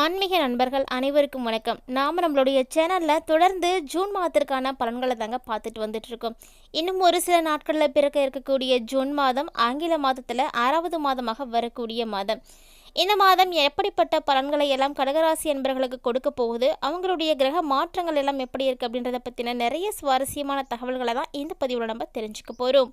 ஆன்மீக நண்பர்கள் அனைவருக்கும் வணக்கம். நாம் நம்மளுடைய சேனலில் தொடர்ந்து ஜூன் மாதத்திற்கான பலன்களை தாங்க பார்த்துட்டு வந்துட்டுருக்கோம். இன்னும் ஒரு சில நாட்களில் பிறக்க இருக்கக்கூடிய ஜூன் மாதம் ஆங்கில மாதத்தில் ஆறாவது மாதமாக வரக்கூடிய மாதம். இந்த மாதம் எப்படிப்பட்ட பலன்களை எல்லாம் கடகராசி என்பர்களுக்கு கொடுக்க போகுது? அவங்களுடைய கிரக மாற்றங்கள் எல்லாம் எப்படி இருக்குது அப்படின்றத பற்றின நிறைய சுவாரஸ்யமான தகவல்களை தான் இந்த பதிவில் நம்ம தெரிஞ்சுக்க போகிறோம்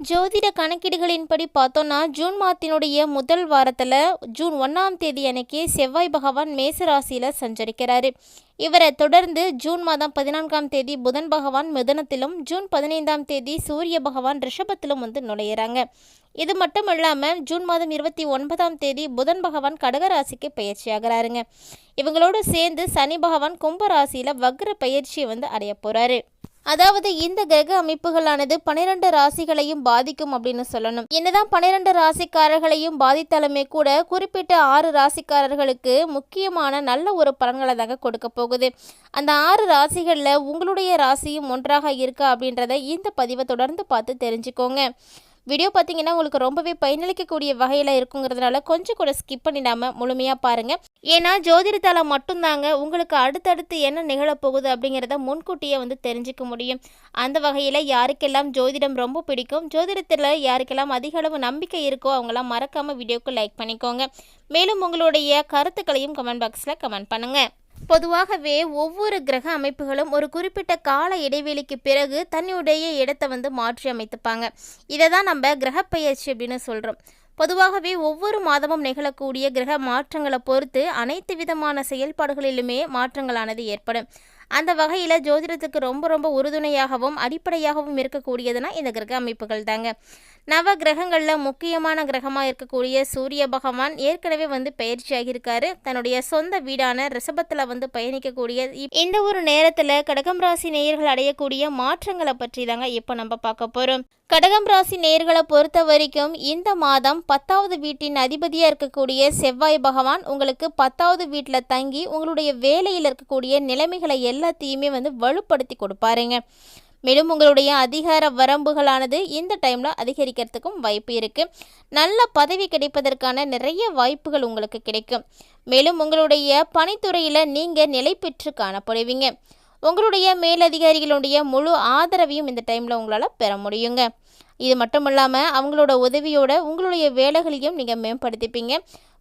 ஜோதிட கணக்கீடுகளின்படி பார்த்தோன்னா ஜூன் மாதத்தினுடைய முதல் வாரத்தில் ஜூன் ஒன்றாம் தேதி அன்னைக்கு செவ்வாய் பகவான் மேச ராசியில் சஞ்சரிக்கிறாரு. இவரை தொடர்ந்து ஜூன் மாதம் பதினான்காம் தேதி புதன் பகவான் மிதனத்திலும் ஜூன் பதினைந்தாம் தேதி சூரிய பகவான் ரிஷபத்திலும் வந்து நுழையிறாங்க. இது மட்டும் இல்லாமல் ஜூன் மாதம் இருபத்தி ஒன்பதாம் தேதி புதன் பகவான் கடகராசிக்கு பயிற்சி ஆகிறாருங்க. இவங்களோடு சேர்ந்து சனி பகவான் கும்ப ராசியில் வக்ர பயிற்சியை வந்து அடைய போகிறாரு அதாவது இந்த கிரக அமைப்புகளானது பனிரெண்டு ராசிகளையும் பாதிக்கும் அப்படின்னு சொல்லணும். என்னதான் பனிரெண்டு ராசிக்காரர்களையும் பாதித்தாலுமே கூட குறிப்பிட்ட ஆறு ராசிக்காரர்களுக்கு முக்கியமான நல்ல ஒரு பலன்களை தாங்க கொடுக்க போகுது. அந்த ஆறு ராசிகளில் உங்களுடைய ராசியும் ஒன்றாக இருக்கா அப்படின்றத இந்த பதிவை தொடர்ந்து பார்த்து தெரிஞ்சுக்கோங்க. வீடியோ பார்த்தீங்கன்னா உங்களுக்கு ரொம்பவே பயனளிக்கக்கூடிய வகையில் இருக்குங்கிறதுனால கொஞ்சம் கூட ஸ்கிப் பண்ணிடாமல் முழுமையாக பாருங்கள் ஏன்னா ஜோதிடத்தால் மட்டும்தாங்க உங்களுக்கு அடுத்தடுத்து என்ன நிகழப்போகுது அப்படிங்கிறத முன்கூட்டியே வந்து தெரிஞ்சுக்க முடியும். அந்த வகையில் யாருக்கெல்லாம் ஜோதிடம் ரொம்ப பிடிக்கும் ஜோதிடத்தில் யாருக்கெல்லாம் அதிக அளவு நம்பிக்கை இருக்கோ அவங்களாம் மறக்காமல் வீடியோக்கு லைக் பண்ணிக்கோங்க. மேலும் உங்களுடைய கருத்துக்களையும் கமெண்ட் பாக்ஸில் கமெண்ட் பண்ணுங்கள் பொதுவாகவே ஒவ்வொரு கிரக அமைப்புகளும் ஒரு குறிப்பிட்ட கால இடைவெளிக்கு பிறகு தன்னுடைய இடத்தை வந்து மாற்றி அமைத்துப்பாங்க. இதை தான் நம்ம கிரகப்பெயர்ச்சி அப்படின்னு சொல்கிறோம் பொதுவாகவே ஒவ்வொரு மாதமும் நிகழக்கூடிய கிரக மாற்றங்களை பொறுத்து அனைத்து விதமான செயல்பாடுகளிலுமே மாற்றங்களானது ஏற்படும். அந்த வகையில் ஜோதிடத்துக்கு ரொம்ப ரொம்ப உறுதுணையாகவும் அடிப்படையாகவும் இருக்கக்கூடியதுனா இந்த கிரக அமைப்புகள் தாங்க நவ கிரகங்களில் முக்கியமான கிரகமாக இருக்கக்கூடிய சூரிய பகவான் ஏற்கனவே வந்து பயிற்சி ஆகியிருக்காரு தன்னுடைய சொந்த வீடான ரிஷபத்தில் வந்து பயணிக்கக்கூடிய இந்த ஒரு நேரத்தில் கடகம் ராசி நேயர்கள் அடையக்கூடிய மாற்றங்களை பற்றி தாங்க இப்போ நம்ம பார்க்க போகிறோம் கடகம் ராசி நேர்களை பொறுத்த வரைக்கும் இந்த மாதம் பத்தாவது வீட்டின் அதிபதியாக இருக்கக்கூடிய செவ்வாய் பகவான் உங்களுக்கு பத்தாவது வீட்டில் தங்கி உங்களுடைய வேலையில் இருக்கக்கூடிய நிலைமைகளை எல்லாத்தையுமே வந்து வலுப்படுத்தி கொடுப்பாருங்க. மேலும் உங்களுடைய அதிகார வரம்புகளானது இந்த டைமில் அதிகரிக்கிறதுக்கும் வாய்ப்பு இருக்குது நல்ல பதவி கிடைப்பதற்கான நிறைய வாய்ப்புகள் உங்களுக்கு கிடைக்கும். மேலும் உங்களுடைய பணித்துறையில் நீங்கள் நிலை பெற்று காணப்படுவீங்க. உங்களுடைய மேலதிகாரிகளுடைய முழு ஆதரவையும் இந்த டைமில் உங்களால் பெற முடியுங்க. இது மட்டும் இல்லாமல் அவங்களோட உதவியோட உங்களுடைய வேலைகளையும் நீங்கள் மேம்படுத்திப்பீங்க.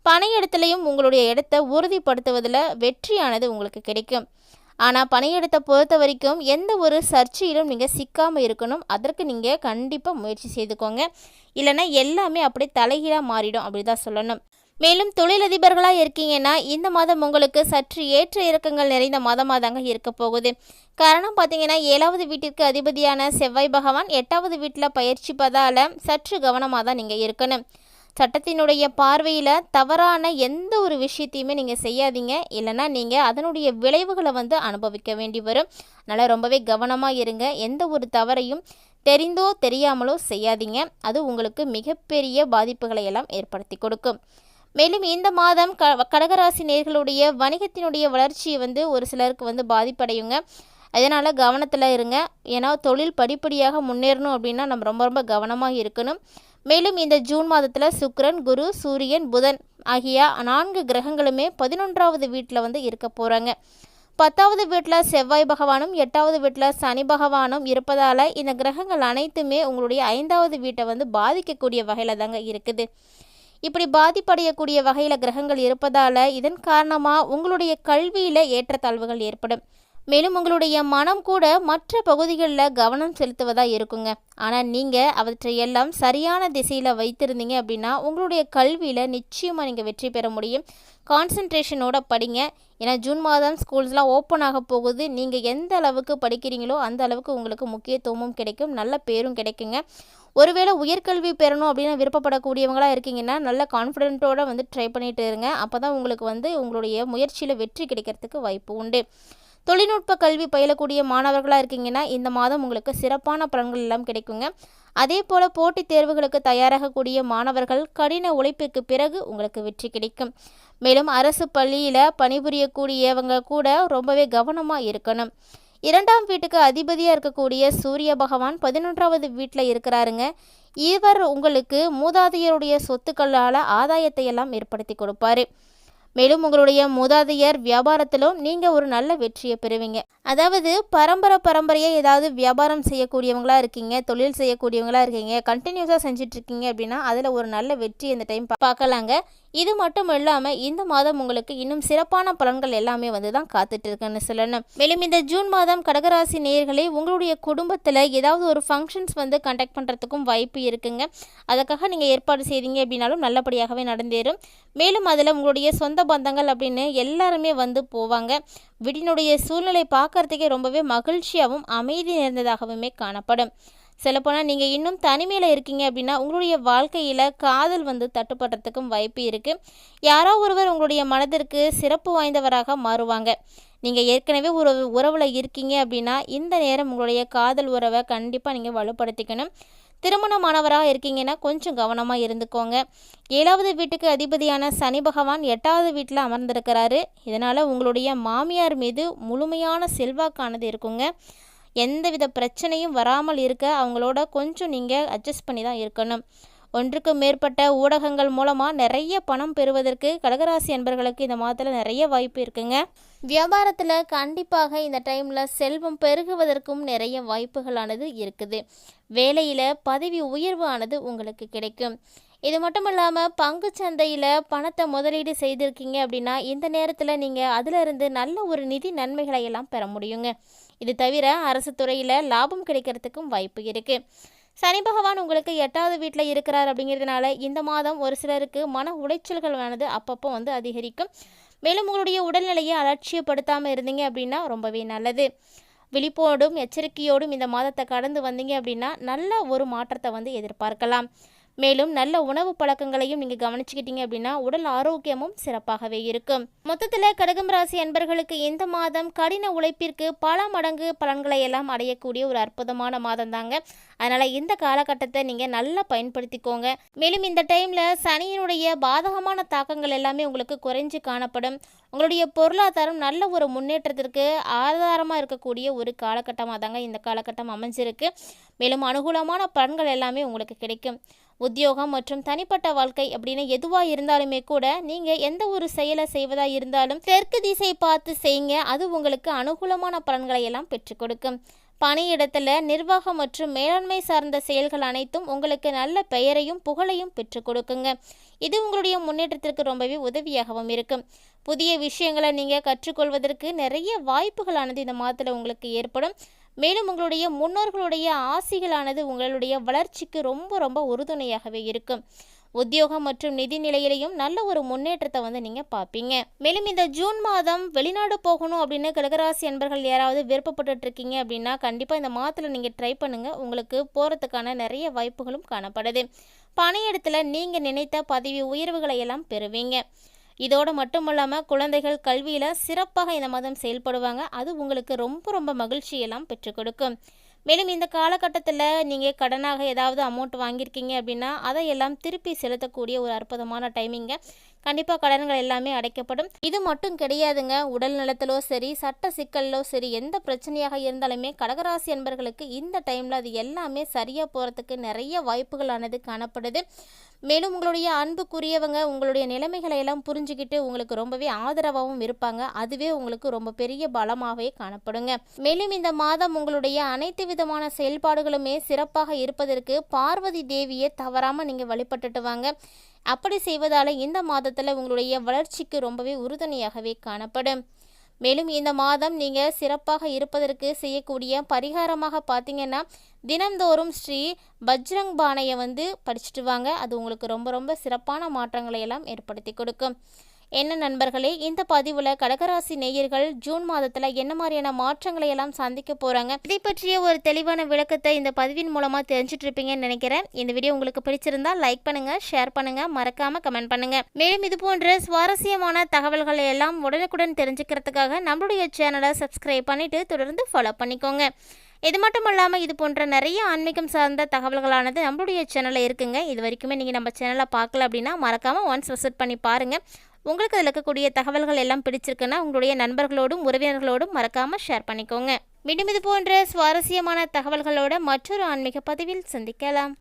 பணியிடத்துலையும் உங்களுடைய இடத்தை உறுதிப்படுத்துவதில் வெற்றியானது உங்களுக்கு கிடைக்கும். ஆனால் பணியிடத்தை பொறுத்த வரைக்கும் எந்த ஒரு சர்ச்சையிலும் நீங்கள் சிக்காமல் இருக்கணும். அதற்கு நீங்கள் கண்டிப்பாக முயற்சி செய்துக்கோங்க. இல்லைன்னா எல்லாமே அப்படியே தலைகீழாக மாறிடும் அப்படி தான் சொல்லணும். மேலும் தொழிலதிபர்களாக இருக்கீங்கன்னா இந்த மாதம் உங்களுக்கு சற்று ஏற்ற இறக்கங்கள் நிறைந்த மாதமாக தாங்க இருக்க போகுது. காரணம் பார்த்தீங்கன்னா ஏழாவது வீட்டிற்கு அதிபதியான செவ்வாய் பகவான் எட்டாவது வீட்டில் பயிற்சிப்பதால் சற்று கவனமாக தான் நீங்கள் இருக்கணும். சட்டத்தினுடைய பார்வையில் தவறான எந்த ஒரு விஷயத்தையுமே நீங்கள் செய்யாதீங்க. இல்லைன்னா நீங்கள் அதனுடைய விளைவுகளை வந்து அனுபவிக்க வேண்டி வரும். அதனால் ரொம்பவே கவனமாக இருங்க. எந்த ஒரு தவறையும் தெரிந்தோ தெரியாமலோ செய்யாதீங்க. அது உங்களுக்கு மிகப்பெரிய பாதிப்புகளை எல்லாம் ஏற்படுத்தி கொடுக்கும். மேலும் இந்த மாதம் க கடகராசி நேர்களுடைய வணிகத்தினுடைய வளர்ச்சியை வந்து ஒரு சிலருக்கு வந்து பாதிப்படையுங்க. அதனால் கவனத்தில் இருங்க. ஏன்னா தொழில் படிப்படியாக முன்னேறணும் அப்படின்னா நம்ம ரொம்ப ரொம்ப கவனமாக இருக்கணும். மேலும் இந்த ஜூன் மாதத்தில் சுக்ரன் குரு சூரியன் புதன் ஆகிய நான்கு கிரகங்களுமே பதினொன்றாவது வீட்டில் வந்து இருக்க போகிறாங்க பத்தாவது வீட்டில் செவ்வாய் பகவானும் எட்டாவது வீட்டில் சனி பகவானும் இருப்பதால் இந்த கிரகங்கள் அனைத்துமே உங்களுடைய ஐந்தாவது வீட்டை வந்து பாதிக்கக்கூடிய வகையில் தாங்க இருக்குது. இப்படி பாதிப்படையக்கூடிய வகையில் கிரகங்கள் இருப்பதால் இதன் காரணமாக உங்களுடைய கல்வியில் ஏற்றத்தாழ்வுகள் ஏற்படும். மேலும் உங்களுடைய மனம் கூட மற்ற பகுதிகளில் கவனம் செலுத்துவதாக இருக்குங்க. ஆனால் நீங்கள் அவற்றை எல்லாம் சரியான திசையில் வைத்திருந்தீங்க அப்படின்னா உங்களுடைய கல்வியில் நிச்சயமாக நீங்கள் வெற்றி பெற முடியும். கான்சன்ட்ரேஷனோட படிங்க. ஏன்னா ஜூன் மாதம் ஸ்கூல்ஸ்லாம் ஓப்பன் ஆக போகுது. நீங்கள் எந்த அளவுக்கு படிக்கிறீங்களோ அந்த அளவுக்கு உங்களுக்கு முக்கியத்துவமும் கிடைக்கும். நல்ல பேரும் கிடைக்குங்க. ஒருவேளை உயர்கல்வி பெறணும் அப்படின்னு விருப்பப்படக்கூடியவங்களாக இருக்கீங்கன்னா நல்ல கான்ஃபிடென்ட்டோடு வந்து ட்ரை பண்ணிட்டு இருங்க. அப்போ தான் உங்களுக்கு வந்து உங்களுடைய முயற்சியில் வெற்றி கிடைக்கிறதுக்கு வாய்ப்பு உண்டு. தொழில்நுட்ப கல்வி பயிலக்கூடிய மாணவர்களாக இருக்கீங்கன்னா இந்த மாதம் உங்களுக்கு சிறப்பான பலன்கள் எல்லாம் கிடைக்குங்க. அதே போல் போட்டித் தேர்வுகளுக்கு தயாராகக்கூடிய மாணவர்கள் கடின உழைப்புக்கு பிறகு உங்களுக்கு வெற்றி கிடைக்கும். மேலும் அரசு பள்ளியில் பணிபுரியக்கூடியவங்க கூட ரொம்பவே கவனமாக இருக்கணும். இரண்டாம் வீட்டுக்கு அதிபதியாக இருக்கக்கூடிய சூரிய பகவான் பதினொன்றாவது வீட்டில் இருக்கிறாருங்க. இவர் உங்களுக்கு மூதாதையருடைய சொத்துக்களால் ஆதாயத்தை எல்லாம் ஏற்படுத்தி கொடுப்பாரு. மேலும் உங்களுடைய மூதாதையர் வியாபாரத்திலும் நீங்கள் ஒரு நல்ல வெற்றியை பெறுவீங்க. அதாவது பரம்பரை பரம்பரையாக ஏதாவது வியாபாரம் செய்யக்கூடியவங்களா இருக்கீங்க தொழில் செய்யக்கூடியவங்களா இருக்கீங்க கண்டினியூஸாக செஞ்சுட்டு இருக்கீங்க அப்படின்னா அதில் ஒரு நல்ல வெற்றி இந்த டைம் பார்க்கலாங்க. இது மட்டும் இல்லாமல் இந்த மாதம் உங்களுக்கு இன்னும் சிறப்பான பலன்கள் எல்லாமே வந்து தான் காத்துட்டு இருக்குன்னு சொல்லணும். மேலும் இந்த ஜூன் மாதம் கடகராசி நேயர்களே உங்களுடைய குடும்பத்தில் ஏதாவது ஒரு ஃபங்க்ஷன்ஸ் வந்து கண்டக்ட் பண்ணுறதுக்கும் வாய்ப்பு இருக்குங்க. அதுக்காக நீங்கள் ஏற்பாடு செய்தீங்க அப்படின்னாலும் நல்லபடியாகவே நடந்தேறும். மேலும் அதில் உங்களுடைய சொந்த பந்தங்கள் அப்படின்னு எல்லாருமே வந்து போவாங்க. வீட்டினுடைய சூழ்நிலை பார்க்கறதுக்கே ரொம்பவே மகிழ்ச்சியாகவும் அமைதி நிறைந்ததாகவுமே காணப்படும். சொல்லப்போனால் நீங்கள் இன்னும் தனிமையில் இருக்கீங்க அப்படின்னா உங்களுடைய வாழ்க்கையில் காதல் வந்து தட்டுப்படுறதுக்கும் வாய்ப்பு இருக்குது யாரோ ஒருவர் உங்களுடைய மனதிற்கு சிறப்பு வாய்ந்தவராக மாறுவாங்க. நீங்கள் ஏற்கனவே ஒரு உறவில் இருக்கீங்க அப்படின்னா இந்த நேரம் உங்களுடைய காதல் உறவை கண்டிப்பாக நீங்கள் வலுப்படுத்திக்கணும். திருமணமானவராக இருக்கீங்கன்னா கொஞ்சம் கவனமாக இருந்துக்கோங்க. ஏழாவது வீட்டுக்கு அதிபதியான சனி பகவான் எட்டாவது வீட்டில் அமர்ந்திருக்கிறாரு. இதனால் உங்களுடைய மாமியார் மீது முழுமையான செல்வாக்கானது இருக்குங்க. எந்தவித பிரச்சனையும் வராமல் இருக்க அவங்களோட கொஞ்சம் நீங்கள் அட்ஜஸ்ட் பண்ணி தான் இருக்கணும். ஒன்றுக்கு மேற்பட்ட ஊடகங்கள் மூலமாக நிறைய பணம் பெறுவதற்கு கடகராசி அன்பர்களுக்கு இந்த மாதத்தில் நிறைய வாய்ப்பு இருக்குங்க. வியாபாரத்தில் கண்டிப்பாக இந்த டைமில் செல்வம் பெருகுவதற்கும் நிறைய வாய்ப்புகளானது இருக்குது. வேலையில் பதவி உயர்வு ஆனது உங்களுக்கு கிடைக்கும். இது மட்டும் இல்லாமல் பங்கு சந்தையில் பணத்தை முதலீடு செய்திருக்கீங்க அப்படின்னா இந்த நேரத்தில் நீங்கள் அதிலிருந்து நல்ல ஒரு நிதி நன்மைகளை எல்லாம் பெற முடியுங்க. இது தவிர அரசு துறையில் லாபம் கிடைக்கிறதுக்கும் வாய்ப்பு இருக்குது சனி பகவான் உங்களுக்கு எட்டாவது வீட்டில் இருக்கிறார் அப்படிங்கிறதுனால இந்த மாதம் ஒரு சிலருக்கு மன உளைச்சல்களானது அப்பப்போ வந்து அதிகரிக்கும். மேலும் உங்களுடைய உடல்நிலையை அலட்சியப்படுத்தாமல் இருந்தீங்க அப்படின்னா ரொம்பவே நல்லது. விழிப்போடும் எச்சரிக்கையோடும் இந்த மாதத்தை கடந்து வந்தீங்க அப்படின்னா நல்ல ஒரு மாற்றத்தை வந்து எதிர்பார்க்கலாம். மேலும் நல்ல உணவு பழக்கங்களையும் நீங்கள் கவனிச்சுக்கிட்டீங்க அப்படின்னா உடல் ஆரோக்கியமும் சிறப்பாகவே இருக்கும். மொத்தத்தில் கடகம் ராசி அன்பர்களுக்கு இந்த மாதம் கடின உழைப்பிற்கு பல மடங்கு பலன்களை எல்லாம் அடையக்கூடிய ஒரு அற்புதமான மாதம் தாங்க அதனால் இந்த காலகட்டத்தை நீங்கள் நல்லா பயன்படுத்திக்கோங்க. மேலும் இந்த டைமில் சனியினுடைய பாதகமான தாக்கங்கள் எல்லாமே உங்களுக்கு குறைஞ்சு காணப்படும். உங்களுடைய பொருளாதாரம் நல்ல ஒரு முன்னேற்றத்திற்கு ஆதாரமாக இருக்கக்கூடிய ஒரு காலகட்டமாக தாங்க இந்த காலகட்டம் அமைஞ்சிருக்கு. மேலும் அனுகூலமான பலன்கள் எல்லாமே உங்களுக்கு கிடைக்கும். உத்தியோகம் மற்றும் தனிப்பட்ட வாழ்க்கை அப்படின்னு எதுவாக இருந்தாலுமே கூட நீங்கள் எந்த ஒரு செயலை செய்வதாக இருந்தாலும் தெற்கு திசை பார்த்து செய்யுங்க. அது உங்களுக்கு அனுகூலமான பலன்களை எல்லாம் பெற்றுக் கொடுக்கும். பணியிடத்தில் நிர்வாகம் மற்றும் மேலாண்மை சார்ந்த செயல்கள் அனைத்தும் உங்களுக்கு நல்ல பெயரையும் புகழையும் பெற்றுக் கொடுக்குங்க. இது உங்களுடைய முன்னேற்றத்திற்கு ரொம்பவே உதவியாகவும் இருக்கும். புதிய விஷயங்களை நீங்கள் கற்றுக்கொள்வதற்கு நிறைய வாய்ப்புகளானது இந்த மாதத்தில் உங்களுக்கு ஏற்படும். மேலும் உங்களுடைய முன்னோர்களுடைய ஆசிகளானது உங்களுடைய வளர்ச்சிக்கு ரொம்ப ரொம்ப உறுதுணையாகவே இருக்கும். உத்தியோகம் மற்றும் நிதி நிலையிலையும் நல்ல ஒரு முன்னேற்றத்தை வந்து நீங்கள் பார்ப்பீங்க. மேலும் இந்த ஜூன் மாதம் வெளிநாடு போகணும் அப்படின்னு கடகராசி அன்பர்கள் யாராவது விருப்பப்பட்டு இருக்கீங்க அப்படின்னா கண்டிப்பாக இந்த மாதத்தில் நீங்கள் ட்ரை பண்ணுங்கள் உங்களுக்கு போகிறதுக்கான நிறைய வாய்ப்புகளும் காணப்படுது. பணியிடத்தில் நீங்கள் நினைத்த பதவி உயர்வுகளை எல்லாம் பெறுவீங்க. இதோடு மட்டும் இல்லாமல் குழந்தைகள் கல்வியில் சிறப்பாக இந்த மாதம் செயல்படுவாங்க. அது உங்களுக்கு ரொம்ப ரொம்ப மகிழ்ச்சியெல்லாம் பெற்றுக் கொடுக்கும். மேலும் இந்த காலகட்டத்தில் நீங்கள் கடனாக ஏதாவது அமௌண்ட் வாங்கியிருக்கீங்க அப்படின்னா அதையெல்லாம் திருப்பி செலுத்தக்கூடிய ஒரு அற்புதமான டைமிங்கை கண்டிப்பாக கடன்கள் எல்லாமே அடைக்கப்படும். இது மட்டும் கிடையாதுங்க. உடல் நலத்திலோ சரி சட்ட சிக்கலிலோ சரி எந்த பிரச்சனையாக இருந்தாலுமே கடகராசி என்பர்களுக்கு இந்த டைமில் அது எல்லாமே சரியாக போகிறதுக்கு நிறைய வாய்ப்புகளானது காணப்படுது. மேலும் உங்களுடைய அன்புக்குரியவங்க உங்களுடைய நிலைமைகளை எல்லாம் புரிஞ்சுக்கிட்டு உங்களுக்கு ரொம்பவே ஆதரவாகவும் இருப்பாங்க. அதுவே உங்களுக்கு ரொம்ப பெரிய பலமாகவே காணப்படுங்க. மேலும் இந்த மாதம் உங்களுடைய அனைத்து விதமான செயல்பாடுகளுமே சிறப்பாக இருப்பதற்கு பார்வதி தேவியை தவறாமல் நீங்கள் வழிபட்டுட்டு வாங்க. அப்படி செய்வதால் இந்த மாதத்தில் உங்களுடைய வளர்ச்சிக்கு ரொம்பவே உறுதுணையாகவே காணப்படும். மேலும் இந்த மாதம் நீங்கள் சிறப்பாக இருப்பதற்கு செய்யக்கூடிய பரிகாரமாக பார்த்தீங்கன்னா தினந்தோறும் ஸ்ரீ பஜ்ரங் பானையை வந்து படிச்சுட்டு வாங்க. அது உங்களுக்கு ரொம்ப ரொம்ப சிறப்பான மாற்றங்களை எல்லாம் ஏற்படுத்தி கொடுக்கும். என்ன நண்பர்களே இந்த பதிவில் கடகராசி நேயர்கள் ஜூன் மாதத்தில் என்ன மாதிரியான மாற்றங்களை எல்லாம் சந்திக்க போகிறாங்க இதை பற்றிய ஒரு தெளிவான விளக்கத்தை இந்த பதிவின் மூலமாக தெரிஞ்சுட்டு இருப்பீங்கன்னு நினைக்கிறேன். இந்த வீடியோ உங்களுக்கு பிடிச்சிருந்தா லைக் பண்ணுங்கள் ஷேர் பண்ணுங்கள் மறக்காமல் கமெண்ட் பண்ணுங்கள் மேலும் இது போன்ற சுவாரஸ்யமான தகவல்களை எல்லாம் உடனுக்குடன் தெரிஞ்சுக்கிறதுக்காக நம்மளுடைய சேனலை சப்ஸ்கிரைப் பண்ணிவிட்டு தொடர்ந்து ஃபாலோ பண்ணிக்கோங்க. இது மட்டும் இல்லாமல் இது போன்ற நிறைய ஆன்மீகம் சார்ந்த தகவல்களானது நம்மளுடைய சேனலில் இருக்குங்க. இது வரைக்குமே நீங்கள் நம்ம சேனலை பார்க்கல அப்படின்னா மறக்காமல் ஒன்ஸ் விசிட் பண்ணி பாருங்கள் உங்களுக்கு அதில் இருக்கக்கூடிய தகவல்கள் எல்லாம் பிடிச்சிருக்குன்னா உங்களுடைய நண்பர்களோடும் உறவினர்களோடும் மறக்காமல் ஷேர் பண்ணிக்கோங்க. மீண்டும் இது போன்ற சுவாரஸ்யமான தகவல்களோட மற்றொரு ஆன்மீக பதிவில் சந்திக்கலாம்.